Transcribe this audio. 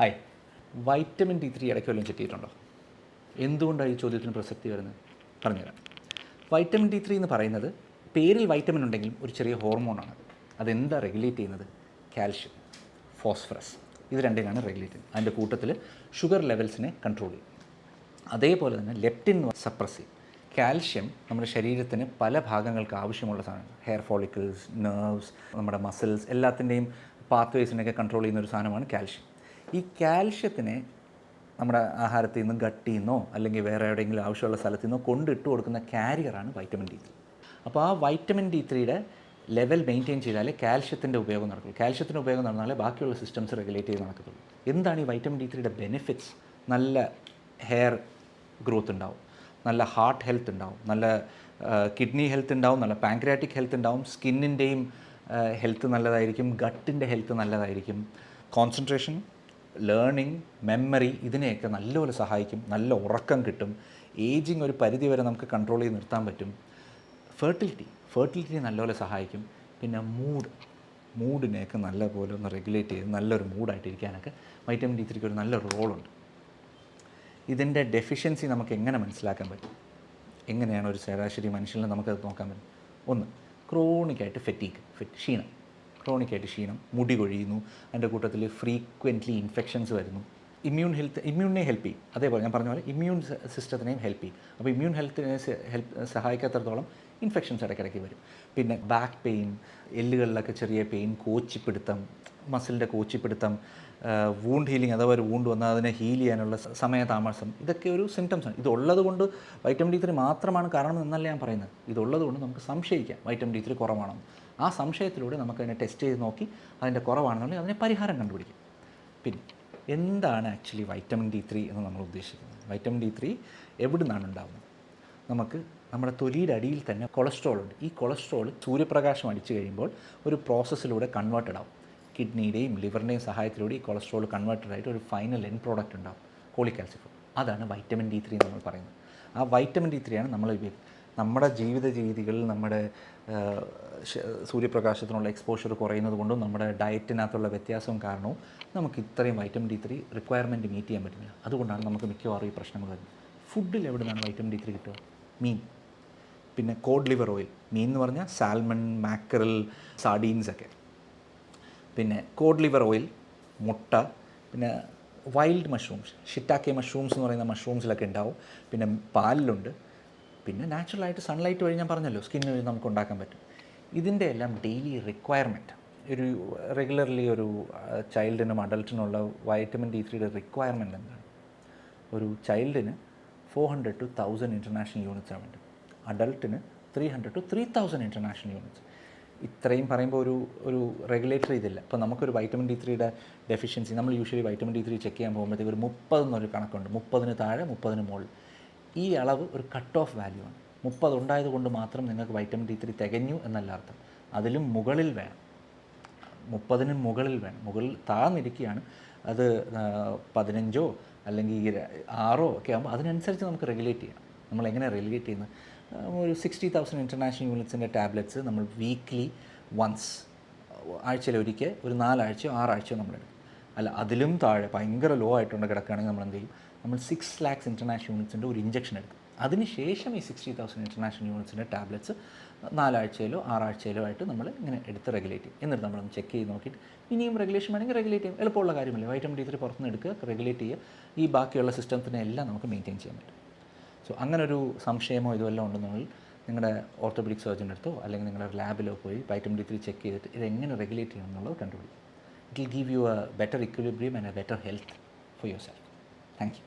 Hi vitamin D three ഇടയ്ക്ക് വല്ലതും ചെത്തിയിട്ടുണ്ടോ എന്തുകൊണ്ടാണ് ഈ ചോദ്യത്തിന് പ്രസക്തി വരുന്നത്? പറഞ്ഞുതരാം. വൈറ്റമിൻ ഡി ത്രീ എന്ന് പറയുന്നത് പേരിൽ വൈറ്റമിൻ ഉണ്ടെങ്കിലും ഒരു ചെറിയ ഹോർമോണാണ് അതെന്താ റെഗുലേറ്റ് ചെയ്യുന്നത്? കാൽഷ്യം ഫോസ്ഫറസ് ഇത് രണ്ടിനാണ് റെഗുലേറ്റ് ചെയ്യുന്നത്. അതിന്റെ കൂട്ടത്തിൽ ഷുഗർ ലെവൽസിനെ കൺട്രോൾ ചെയ്യും. അതേപോലെ തന്നെ ലെപ്റ്റിൻ സപ്രസ് ചെയ്യും. കാൽഷ്യം നമ്മുടെ ശരീരത്തിന് പല ഭാഗങ്ങൾക്ക് ആവശ്യമുള്ള സാധനമാണ്. ഹെയർ ഫോളിക്കിൾസ് നെർവ്സ് നമ്മുടെ മസിൽസ് എല്ലാത്തിന്റെയും പാത്വേസിനെയൊക്കെ കൺട്രോൾ ചെയ്യുന്ന ഒരു സാധനമാണ് കാൽഷ്യം ഈ കാൽഷ്യത്തിനെ നമ്മുടെ ആഹാരത്തിൽ നിന്ന് ഗട്ടിൽ നിന്നോ അല്ലെങ്കിൽ വേറെ എവിടെയെങ്കിലും ആവശ്യമുള്ള സ്ഥലത്തു നിന്നോ കൊണ്ടിട്ട് കൊടുക്കുന്ന കാരിയറാണ് വൈറ്റമിൻ ഡി ത്രീ അപ്പോൾ ആ വൈറ്റമിൻ ഡി ത്രീയുടെ ലെവൽ മെയിന്റെയിൻ ചെയ്താലേ കാൽഷ്യത്തിന്റെ ഉപയോഗം നടക്കുള്ളൂ. കാൽഷ്യത്തിന്റെ ഉപയോഗം നടന്നാലേ ബാക്കിയുള്ള സിസ്റ്റംസ് റെഗുലേറ്റ് ചെയ്ത് നടക്കത്തുള്ളൂ. എന്താണ് ഈ വൈറ്റമിൻ ഡി ത്രീയുടെ ബെനിഫിറ്റ്സ് നല്ല ഹെയർ ഗ്രോത്ത് ഉണ്ടാവും. നല്ല ഹാർട്ട് ഹെൽത്ത് ഉണ്ടാവും. നല്ല കിഡ്നി ഹെൽത്ത് ഉണ്ടാവും. നല്ല പാങ്ക്രാറ്റിക് ഹെൽത്ത് ഉണ്ടാവും. സ്കിന്നിന്റെയും ഹെൽത്ത് നല്ലതായിരിക്കും. ഗട്ടിന്റെ ഹെൽത്ത് നല്ലതായിരിക്കും. കോൺസെൻട്രേഷൻ ലേണിംഗ് മെമ്മറി ഇതിനെയൊക്കെ നല്ലപോലെ സഹായിക്കും നല്ല ഉറക്കം കിട്ടും ഏജിങ് ഒരു പരിധി വരെ നമുക്ക് കൺട്രോൾ ചെയ്ത് നിർത്താൻ പറ്റും. ഫെർട്ടിലിറ്റി ഫെർട്ടിലിറ്റി നല്ലപോലെ സഹായിക്കും. പിന്നെ മൂഡ് മൂഡിനെയൊക്കെ നല്ലപോലെ ഒന്ന് റെഗുലേറ്റ് ചെയ്ത് നല്ലൊരു മൂഡായിട്ടിരിക്കാനൊക്കെ വൈറ്റമിൻ ഡി ത്രീക്ക് ഒരു നല്ലൊരു റോളുണ്ട് ഇതിന്റെ ഡെഫിഷ്യൻസി നമുക്ക് എങ്ങനെ മനസ്സിലാക്കാൻ പറ്റും? എങ്ങനെയാണ് ഒരു ശരാശരി മനുഷ്യനിൽ നമുക്കത് നോക്കാൻ പറ്റും? ഒന്ന് ക്രോണിക്കായിട്ട് ഫെറ്റീക്ക് ഫെറ്റ് ക്ഷീണം. ക്രോണിക്കായിട്ട് ക്ഷീണം മുടി കൊഴിയുന്നു അതിന്റെ കൂട്ടത്തിൽ ഫ്രീക്വന്റ്ലി ഇൻഫെക്ഷൻസ് വരുന്നു. ഇമ്മ്യൂൺ ഹെൽത്ത് ഇമ്മ്യൂണിനെ ഹെൽപ്പ് ചെയ്യും. അതേപോലെ ഞാൻ പറഞ്ഞ പോലെ ഇമ്മ്യൂൺ സിസ്റ്റത്തിനെയും ഹെൽപ്പ് ചെയ്യും. അപ്പോൾ ഇമ്മ്യൂൺ ഹെൽത്തിനെ ഹെൽപ്പ് സഹായിക്കാത്തടത്തോളം ഇൻഫെക്ഷൻസ് ഇടയ്ക്കിടയ്ക്ക് വരും. പിന്നെ ബാക്ക് പെയിൻ എല്ലുകളിലൊക്കെ ചെറിയ പെയിൻ കോച്ചിപ്പിടുത്തം മസിലിന്റെ കോച്ചിപ്പിടുത്തം വൂണ്ട് ഹീലിംഗ് അഥവാ ഒരു വൂണ്ട് വന്നാൽ അതിനെ ഹീൽ ചെയ്യാനുള്ള സമയ താമസം ഇതൊക്കെ ഒരു സിംറ്റംസ് ആണ്. ഇതുള്ളത് കൊണ്ട് വൈറ്റമിൻ ഡി ത്രീ മാത്രമാണ് കാരണം എന്നല്ല ഞാൻ പറയുന്നത്. ഇതുള്ളത് കൊണ്ട് നമുക്ക് സംശയിക്കാം. വൈറ്റമിൻ ഡി ത്രീ കുറവാണെന്ന് ആ സംശയത്തിലൂടെ നമുക്ക് അതിനെ ടെസ്റ്റ് ചെയ്ത് നോക്കി അതിന്റെ കുറവാണെന്നുണ്ടെങ്കിൽ അതിനെ പരിഹാരം കണ്ടുപിടിക്കും. പിന്നെ എന്താണ് ആക്ച്വലി വൈറ്റമിൻ ഡി ത്രീ എന്ന് നമ്മൾ ഉദ്ദേശിക്കുന്നത്? വൈറ്റമിൻ ഡി ത്രീ എവിടെ നിന്നാണ് ഉണ്ടാകുന്നത് നമുക്ക് നമ്മുടെ തൊലിയുടെ അടിയിൽ തന്നെ കൊളസ്ട്രോൾ ഉണ്ട്. ഈ കൊളസ്ട്രോൾ സൂര്യപ്രകാശം അടിച്ചു കഴിയുമ്പോൾ ഒരു പ്രോസസ്സിലൂടെ കൺവേർട്ടഡ് ആവും. കിഡ്നിയുടെയും ലിവറിന്റെയും സഹായത്തിലൂടെ ഈ കൊളസ്ട്രോൾ കൺവേർട്ടഡ് ആയിട്ട് ഒരു ഫൈനൽ എൻ പ്രോഡക്റ്റ് ഉണ്ടാവും. കോളിക്കാൽസിഫോൾ അതാണ് വൈറ്റമിൻ ഡി ത്രീ നമ്മൾ പറയുന്നത്. ആ വൈറ്റമിൻ ഡി ത്രീയാണ് നമ്മൾ ഉപയോഗി- നമ്മുടെ ജീവിത രീതികളിൽ നമ്മുടെ സൂര്യപ്രകാശത്തിനുള്ള എക്സ്പോഷർ കുറയുന്നത് കൊണ്ടും നമ്മുടെ ഡയറ്റിനകത്തുള്ള വ്യത്യാസവും കാരണവും നമുക്ക് ഇത്രയും vitamin D three requirement meet ചെയ്യാൻ പറ്റുന്നില്ല. അതുകൊണ്ടാണ് നമുക്ക് മിക്കവാറും ഈ പ്രശ്നങ്ങൾ വരുന്നത്. ഫുഡിൽ എവിടെ നിന്നാണ് വൈറ്റമിൻ ഡി ത്രീ കിട്ടുക? മീൻ. പിന്നെ കോഡ് ലിവർ ഓയിൽ മീൻ എന്ന് പറഞ്ഞാൽ സാൽമൺ മാക്കറൽ സാഡീൻസ് ഒക്കെ. പിന്നെ കോഡ് ലിവർ ഓയിൽ മുട്ട പിന്നെ വൈൽഡ് മഷ്റൂംസ് ഷിറ്റാക്കെ മഷ്റൂംസ് എന്ന് പറയുന്ന മഷ്റൂംസിലൊക്കെ ഉണ്ടാവും. പിന്നെ പാലിലുണ്ട്. പിന്നെ നാച്ചുറലായിട്ട് സൺലൈറ്റ് വഴി ഞാൻ പറഞ്ഞല്ലോ സ്കിന്ന് വഴി നമുക്ക് ഉണ്ടാക്കാൻ പറ്റും. ഇതിന്റെ എല്ലാം ഡെയിലി റിക്വയർമെന്റ് ഒരു റെഗുലർലി ഒരു ചൈൽഡിനും അഡൽട്ടിനുള്ള വൈറ്റമിൻ ഡി ത്രീയുടെ റിക്വയർമെന്റ് എന്താണ്? ഒരു ചൈൽഡിന് four hundred to thousand international units ആണ് വേണ്ടത്. അഡൾട്ടിന് three hundred to three thousand international units ഇത്രയും പറയുമ്പോൾ ഒരു ഒരു റെഗുലേറ്ററി ഇതില്ല. അപ്പോൾ നമുക്കൊരു വൈറ്റമിൻ ഡി ത്രീയുടെ ഡെഫിഷ്യൻസി നമ്മൾ usually vitamin D three check ചെയ്യാൻ പോകുമ്പോഴത്തേക്ക് ഒരു മുപ്പതെന്നൊരു കണക്കുണ്ട്. മുപ്പതിന് താഴെ മുപ്പതിന് മുകളിൽ. ഈ അളവ് ഒരു കട്ട് ഓഫ് വാല്യൂ ആണ്. മുപ്പത് ഉണ്ടായത് കൊണ്ട് മാത്രം നിങ്ങൾക്ക് വൈറ്റമിൻ ഡി ത്രീ തികഞ്ഞു എന്നല്ല അർത്ഥം. അതിലും മുകളിൽ വേണം. മുപ്പതിന് മുകളിൽ വേണം. മുകളിൽ താഴ്ന്നിരിക്കുകയാണ് അത് പതിനഞ്ചോ അല്ലെങ്കിൽ ആറോ ഒക്കെ ആകുമ്പോൾ അതിനനുസരിച്ച് നമുക്ക് റെഗുലേറ്റ് ചെയ്യാം. നമ്മൾ എങ്ങനെ റെഗുലേറ്റ് ചെയ്യുന്നത്? ഒരു സിക്സ്റ്റി തൗസൻഡ് ഇന്റർനാഷണൽ യൂണിറ്റ്സിന്റെ ടാബ്ലറ്റ്സ് നമ്മൾ വീക്ക്ലി വൺസ് ആഴ്ചയിൽ ഒരിക്കൽ ഒരു നാലാഴ്ചയോ ആറാഴ്ചയോ നമ്മളെടുക്കും അല്ല അതിലും താഴെ ഭയങ്കര ലോ ആയിട്ടുണ്ട് കിടക്കുകയാണെങ്കിൽ നമ്മൾ എന്ത് ചെയ്യും? നമ്മൾ സിക്സ് ലാക്സ് ഇന്റർനാഷണൽ യൂണിറ്റ്സിന്റെ ഒരു ഇഞ്ചക്ഷൻ എടുക്കും. അതിനുശേഷം ഈ സിക്സ്റ്റി തൗസൻഡ് ഇന്റർനാഷണൽ യൂണിറ്റ്സിന്റെ ടാബ്ലറ്റ്സ് നാലാഴ്ചയിലോ ആറാഴ്ചയിലോ ആയിട്ട് നമ്മൾ ഇങ്ങനെ എടുത്ത് റെഗുലേറ്റ് ചെയ്യും. എന്നിട്ട് നമ്മളൊന്ന് ചെക്ക് ചെയ്ത് നോക്കിയിട്ട് ഇനിയും റെഗുലേഷൻ വേണമെങ്കിൽ റെഗുലേറ്റ് ചെയ്യും. എളുപ്പമുള്ള കാര്യമല്ലേ? വൈറ്റമിൻ ഡി ത്രീ പുറത്തുനിന്ന് എടുക്കുക റെഗുലേറ്റ് ചെയ്യുക. ഈ ബാക്കിയുള്ള സിസ്റ്റത്തിനെ എല്ലാം നമുക്ക് മെയിന്റെയിൻ ചെയ്യാൻ പറ്റും. സോ അങ്ങനെ ഒരു സംശയമോ ഇതുമെല്ലാം ഉണ്ടെന്നുണ്ടെങ്കിൽ നിങ്ങളുടെ ഓർത്തോപെഡിക് സർജന്റെ അടുത്തോ അല്ലെങ്കിൽ നിങ്ങളുടെ ലാബിലോ പോയി വൈറ്റമിൻ ഡി ത്രീ ചെക്ക് ചെയ്തിട്ട് ഇത് എങ്ങനെ റെഗുലേറ്റ് ചെയ്യണം എന്നുള്ളത് കണ്ടുപിടിക്കും it will give you a better equilibrium and a better health for yourself thank you